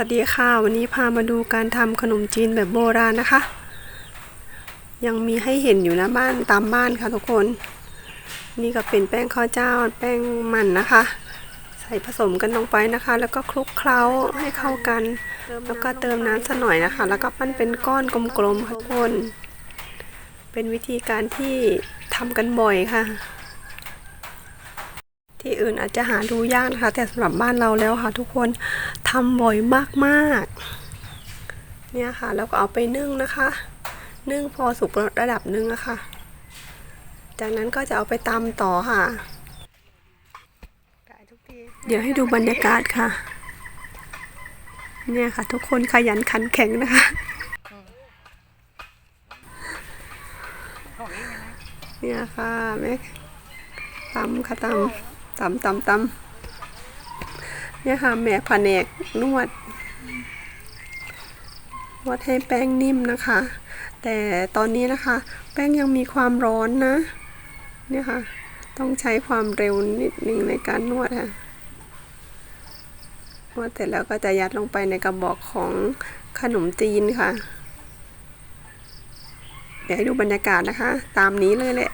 วัสดีค่ะวันนี้พามาดูการทำขนมจีนแบบโบราณนะคะ ยังมีให้เห็นอยู่นะบ้านตามบ้านค่ะทุกคน นี่ก็เป็นแป้งข้าวเจ้าแป้งมันนะคะ ใส่ผสมกันลงไปนะคะ แล้วก็คลุกเคล้าให้เข้ากัน แล้วก็เติมน้ำสักหน่อยนะคะ แล้วก็ปั้นเป็นก้อนกลมๆค่ะทุกคน เป็นวิธีการที่ทำกันบ่อยค่ะ ที่อื่นอาจจะหาดูยากนะคะ แต่สำหรับบ้านเราแล้วค่ะ ทุกคนทำบ่อยมากๆเนี่ยค่ะ แล้วก็เอาไปนึ่งนะคะ นึ่งพอสุกระดับหนึงอะค่ะจากนั้นก็จะเอาไปตำต่อค่ะ เดี๋ยวให้ดูบรรยากาศค่ะ เนี่ยค่ะ ทุกคนขยันขันแข็งนะคะเนี่ยค่ะแม่ตำค่ะตำ ตำตำตำเนี่ยค่ะแม่แผนกนวดนวดให้แป้งนิ่มนะคะ แต่ตอนนี้นะคะ แป้งยังมีความร้อนนะ เนี่ยค่ะ ต้องใช้ความเร็วนิดนึงในการนวดค่ะนวดเสร็จแล้วก็จะยัดลงไปในกระบอกของขนมจีนค่ะ เดี๋ยวให้ดูบรรยากาศนะคะ ตามนี้เลยแหละ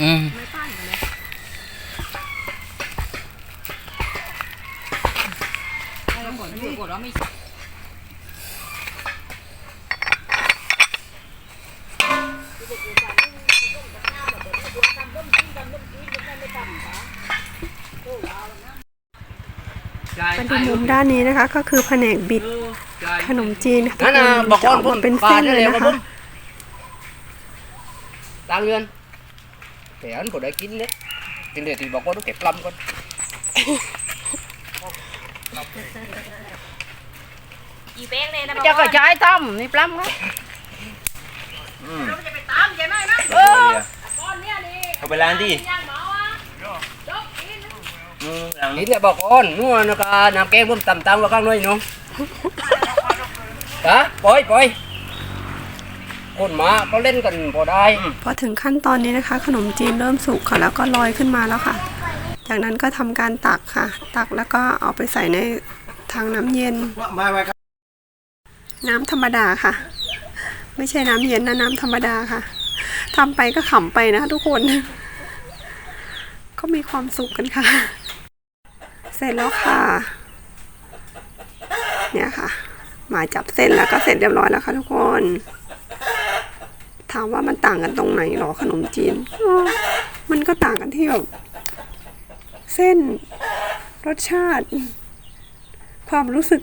อืมมาดูมุมด้านนี้นะคะ ก็คือแผนกบิดขนมจีนค่ะนั่นนะบอกจะก่ออนอกผมมาเป็นเส้นเลยนะคะ ตังเงินแต่อันผมได้กินเนี่ยกินเดี๋ยวที่บอกว่าต้องเก็บลำก่อนอีเป้งเลยนะจะกระจายต้มนี่ปล้ำครับเออเอาไปร้านที่อืมหลังนี่เนี่ยบอกก่อนนัวนะกาน้ำแกงผมตำตังไว้ข้างในเนาะฮะปล่อยปล่อย คนมาก็เล่นกันพอได้พอถึงขั้นตอนนี้นะคะ ขนมจีนเริ่มสุกค่ะแล้วก็ลอยขึ้นมาแล้วค่ะ จากนั้นก็ทำการตักค่ะ ตักแล้วก็เอาไปใส่ในทางน้ำเย็นมาไปครับน้ำธรรมดาค่ะ ไม่ใช่น้ำเย็นนะน้ำธรรมดาค่ะทำไปก็ขำไปนะทุกคน ก็มีความสุขกันค่ะ เสร็จแล้วค่ะ เนี่ยค่ะหมายจับเส้นแล้วก็เสร็จเรียบร้อยแล้วค่ะทุกคน ถามว่ามันต่างกันตรงไหนหรอขนมจีน มันก็ต่างกันที่แบบเส้นรสชาติ ความรู้สึก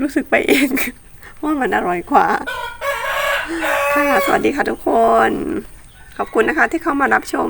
รู้สึกไปเอง ว่ามันอร่อยกว่า ค่ะ สวัสดีค่ะทุกคน ขอบคุณนะคะที่เข้ามารับชม